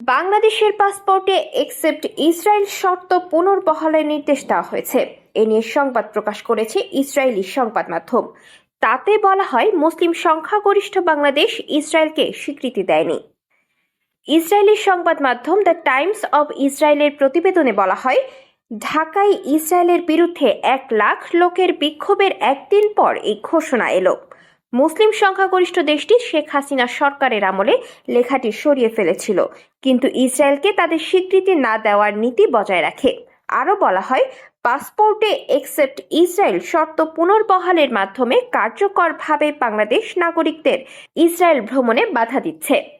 বাংলাদেশের পাসপোর্টে except Israel শর্ত পুনর্বহালের নির্দেশ দেওয়া হয়েছে। এ নিয়ে সংবাদ প্রকাশ করেছে ইসরায়েলি সংবাদ মাধ্যম। তাতে বলা হয়, মুসলিম সংখ্যাগরিষ্ঠ বাংলাদেশ ইসরায়েলকে স্বীকৃতি দেয়নি। ইসরায়েলি সংবাদ মাধ্যম দ্য টাইমস অব ইসরায়েলের প্রতিবেদনে বলা হয়, ঢাকায় ইসরায়েলের বিরুদ্ধে এক লাখ লোকের বিক্ষোভের একদিন পর এই ঘোষণা এলো। মুসলিম সংখ্যাগরিষ্ঠ দেশটি শেখ হাসিনা সরকারের আমলে লেখাটি সরিয়ে ফেলেছিল। কিন্তু ইসরায়েলকে তাদের স্বীকৃতি না দেওয়ার নীতি বজায় রাখে। আরও বলা হয়, পাসপোর্টে এক্সেপ্ট ইসরায়েল শর্ত পুনর্বহালের মাধ্যমে কার্যকরভাবে বাংলাদেশ নাগরিকদের ইসরায়েল ভ্রমণে বাধা দিচ্ছে।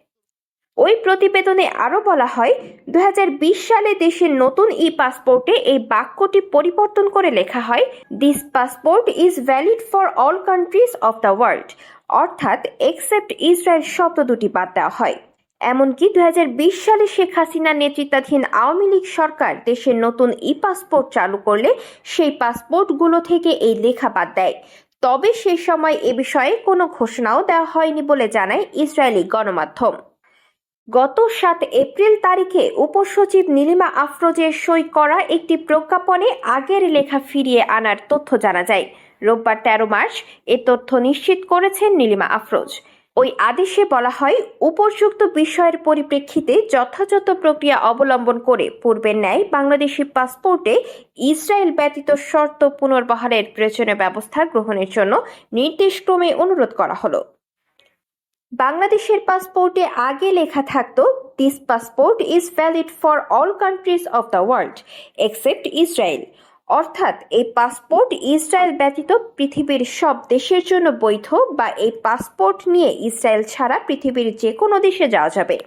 ওই প্রতিবেদনে আরও বলা হয় দুই হাজার বিশ সালে দেশের নতুন ই পাসপোর্টে এই বাক্যটি পরিবর্তন করে লেখা হয় this passport is valid for all countries of the world অর্থাৎ এক্সেপ্ট ইসরায়েল শব্দ দুটি বাদ দেওয়া হয়। এমনকি দু বিশ সালে শেখ হাসিনার নেতৃত্বাধীন আওয়ামী লীগ সরকার দেশের নতুন ই পাসপোর্ট চালু করলে সেই পাসপোর্টগুলো থেকে এই লেখা বাদ দেয়। তবে সেই সময় এ বিষয়ে কোনো ঘোষণাও দেওয়া হয়নি বলে জানায় ইসরায়েলি গণমাধ্যম। গত সাত এপ্রিল তারিখে উপসচিব নীলিমা আফরোজের সই করা একটি প্রজ্ঞাপনে আগের লেখা ফিরিয়ে আনার তথ্য জানা যায়। রোববার তেরো মার্চ এ তথ্য নিশ্চিত করেছেন নীলিমা আফরোজ। ওই আদেশে বলা হয়, উপযুক্ত বিষয়ের পরিপ্রেক্ষিতে যথাযথ প্রক্রিয়া অবলম্বন করে পূর্বের ন্যায় বাংলাদেশি পাসপোর্টে ইসরায়েল ব্যতীত শর্ত পুনর্বহারের প্রয়োজনীয় ব্যবস্থা গ্রহণের জন্য নির্দেশক্রমে অনুরোধ করা হলো। বাংলাদেশের পাসপোর্টে আগে লেখা থাকতো this passport is valid for all countries of the world except Israel অর্থাৎ, এই পাসপোর্ট ইসরায়েল ব্যতীত পৃথিবীর সব দেশের জন্য বৈধ বা এই পাসপোর্ট নিয়ে ইসরায়েল ছাড়া পৃথিবীর যে কোনো দেশে যাওয়া যাবে।